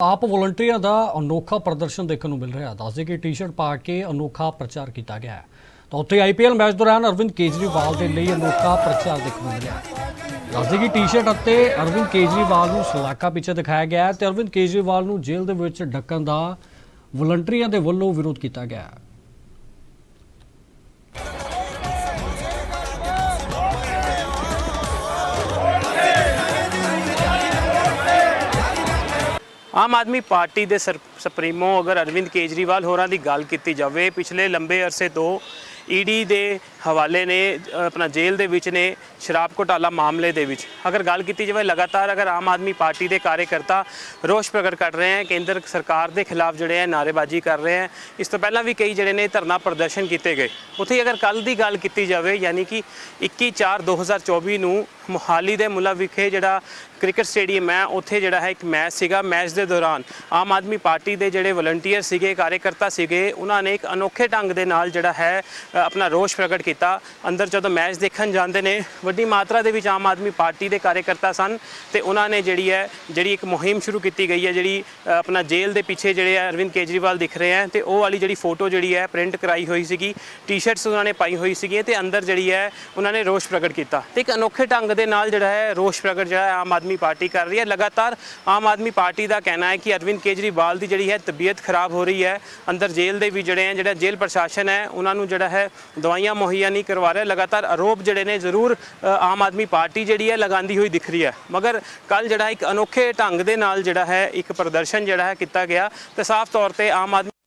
ਆਪ ਵੋਲੰਟੀਅਰਾਂ ਦਾ ਅਨੋਖਾ ਪ੍ਰਦਰਸ਼ਨ ਦੇਖਣ ਨੂੰ ਮਿਲ ਰਿਹਾ ਦੱਸਦੇ ਕਿ ਟੀ-ਸ਼ਰਟ ਪਾ ਕੇ ਅਨੋਖਾ ਪ੍ਰਚਾਰ ਕੀਤਾ ਗਿਆ ਤਾਂ ਉੱਥੇ ਆਈਪੀਐਲ ਮੈਚ ਦੌਰਾਨ ਅਰਵਿੰਦ ਕੇਜਰੀਵਾਲ ਦੇ ਲਈ ਅਨੋਖਾ ਪ੍ਰਚਾਰ ਦੇਖਣ ਨੂੰ ਮਿਲਿਆ ਦੱਸਦੇ ਕਿ ਟੀ-ਸ਼ਰਟ ਅਤੇ ਅਰਵਿੰਦ ਕੇਜਰੀਵਾਲ ਨੂੰ ਸਲਾਕਾ ਪਿੱਛੇ ਦਿਖਾਇਆ ਗਿਆ ਹੈ ਤੇ ਅਰਵਿੰਦ ਕੇਜਰੀਵਾਲ ਨੂੰ ਜੇਲ੍ਹ ਦੇ ਵਿੱਚ ਡੱਕਣ ਦਾ ਵੋਲੰਟੀਅਰਾਂ ਦੇ ਵੱਲੋਂ ਵਿਰੋਧ ਕੀਤਾ ਗਿਆ ਆਮ ਆਦਮੀ ਪਾਰਟੀ ਦੇ ਸਰ- ਸੁਪਰੀਮੋ ਅਗਰ ਅਰਵਿੰਦ ਕੇਜਰੀਵਾਲ ਹੋਰਾਂ ਦੀ ਗੱਲ ਕੀਤੀ ਜਾਵੇ, ਪਿਛਲੇ ਲੰਬੇ ਅਰਸੇ ਤੋਂ ਈਡੀ ਦੇ ਹਵਾਲੇ ਨੇ ਆਪਣਾ ਜੇਲ੍ਹ ਦੇ ਵਿੱਚ ਨੇ, ਸ਼ਰਾਬ ਘੋਟਾਲਾ ਮਾਮਲੇ ਦੇ ਵਿੱਚ। ਅਗਰ ਗੱਲ ਕੀਤੀ ਜਾਵੇ, ਲਗਾਤਾਰ ਅਗਰ ਆਮ ਆਦਮੀ ਪਾਰਟੀ ਦੇ ਕਾਰਜਕਰਤਾ ਰੋਸ਼ ਪ੍ਰਗਟ ਕਰ ਰਹੇ ਹਨ ਕੇਂਦਰ ਸਰਕਾਰ ਦੇ ਖਿਲਾਫ ਜਿਹੜੇ ਹੈ ਨਾਅਰੇਬਾਜ਼ੀ ਕਰ ਰਹੇ ਹਨ ਇਸ ਤੋਂ ਪਹਿਲਾਂ ਵੀ ਕਈ ਜਿਹੜੇ ਨੇ ਧਰਨਾ ਪ੍ਰਦਰਸ਼ਨ ਕੀਤੇ ਗਏ। ਉੱਥੇ ਅਗਰ ਕੱਲ ਦੀ ਗੱਲ ਕੀਤੀ ਜਾਵੇ, ਯਾਨੀ ਕਿ 21 4 2024 ਨੂੰ ਮੁਹਾਲੀ ਦੇ ਮੁਲਾ ਵਿਖੇ ਜਿਹੜਾ ਕ੍ਰਿਕਟ ਸਟੇਡੀਅਮ ਹੈ, ਉੱਥੇ ਜਿਹੜਾ ਹੈ ਇੱਕ ਮੈਚ ਸੀਗਾ। ਮੈਚ ਦੇ ਦੌਰਾਨ ਆਮ ਆਦਮੀ ਪਾਰਟੀ ਦੇ ਜਿਹੜੇ ਵਲੰਟੀਅਰ ਸੀਗੇ, ਕਾਰਜਕਰਤਾ ਸੀਗੇ, ਉਹਨਾਂ ਨੇ ਇੱਕ ਅਨੋਖੇ ਢੰਗ ਦੇ ਨਾਲ ਜਿਹੜਾ ਹੈ ਆਪਣਾ ਰੋਸ਼ ਪ੍ਰਗਟ ਕੀਤਾ। ਅੰਦਰ ਜਦੋਂ ਮੈਚ ਦੇਖਣ ਜਾਂਦੇ ਨੇ, ਵੱਡੀ ਮਾਤਰਾ ਦੇ ਵਿੱਚ ਆਮ ਆਦਮੀ ਪਾਰਟੀ ਦੇ ਕਾਰਜਕਰਤਾ ਸਨ ਤੇ ਉਹਨਾਂ ਨੇ ਜਿਹੜੀ ਹੈ, ਜਿਹੜੀ ਇੱਕ ਮੁਹਿੰਮ ਸ਼ੁਰੂ ਕੀਤੀ ਗਈ ਹੈ, ਜਿਹੜੀ ਆਪਣਾ ਜੇਲ੍ਹ ਦੇ ਪਿੱਛੇ ਜਿਹੜੇ ਆ ਅਰਵਿੰਦ ਕੇਜਰੀਵਾਲ ਦਿਖ ਰਹੇ ਹੈ ਤੇ ਉਹ ਵਾਲੀ ਜਿਹੜੀ ਫੋਟੋ ਜਿਹੜੀ ਹੈ, ਪ੍ਰਿੰਟ ਕਰਾਈ ਹੋਈ ਸੀਗੀ। ਟੀ-ਸ਼ਰਟਸ ਉਹਨਾਂ ਨੇ ਪਾਈ ਹੋਈ ਸੀਗੀ ਤੇ ਅੰਦਰ ਜਿਹੜੀ ਹੈ, ਉਹਨਾਂ ਨੇ ਰੋਸ਼ ਪ੍ਰਗਟ ਕੀਤਾ। ਤੇ ਇੱਕ ਅਨੋਖੇ ਢੰਗ ਦੇ ਨਾਲ ਜਿਹੜਾ ਹੈ ਰੋਸ਼ ਪ੍ਰਗਟ ਜਿਹੜਾ ਹੈ ਆਮ ਆਦਮੀ ਪਾਰਟੀ ਕਰ ਰਹੀ ਹੈ। ਲਗਾਤਾਰ ਆਮ ਆਦਮੀ ਪਾਰਟੀ ਦਾ ਕਹਿਣਾ ਹੈ ਕਿ ਅਰਵਿੰਦ ਕੇਜਰੀਵਾਲ ਦੀ ਜਿਹੜੀ ਹੈ ਤਬੀਅਤ ਖਰਾਬ ਹੋ ਰਹੀ ਹੈ। ਅੰਦਰ ਜੇਲ੍ਹ ਦੇ ਵੀ ਜਿਹੜੇ ਹੈ, ਜਿਹੜਾ ਜੇਲ੍ਹ ਪ੍ਰਸ਼ਾਸਨ ਹੈ, ਉਹਨਾਂ ਨੂੰ ਜਿਹੜਾ ਹੈ ਦਵਾਈਆਂ ਮੁਹੱਈਆ ਨਹੀਂ ਕਰਵਾ ਰਿਹਾ। ਲਗਾਤਾਰ ਆਰੋਪ ਜਿਹੜੇ ਨੇ ਜ਼ਰੂਰ ਆਮ ਆਦਮੀ ਪਾਰਟੀ ਜਿਹੜੀ ਹੈ ਲਗਾਉਂਦੀ ਹੋਈ ਦਿਖ ਰਹੀ ਹੈ। ਮਗਰ ਕੱਲ ਜਿਹੜਾ ਇੱਕ ਅਨੋਖੇ ਢੰਗ ਦੇ ਨਾਲ ਜਿਹੜਾ ਹੈ ਇੱਕ ਪ੍ਰਦਰਸ਼ਨ ਜਿਹੜਾ ਹੈ ਕੀਤਾ ਗਿਆ। ਤੇ ਸਾਫ਼ ਤੌਰ ਤੇ ਆਮ ਆਦਮੀ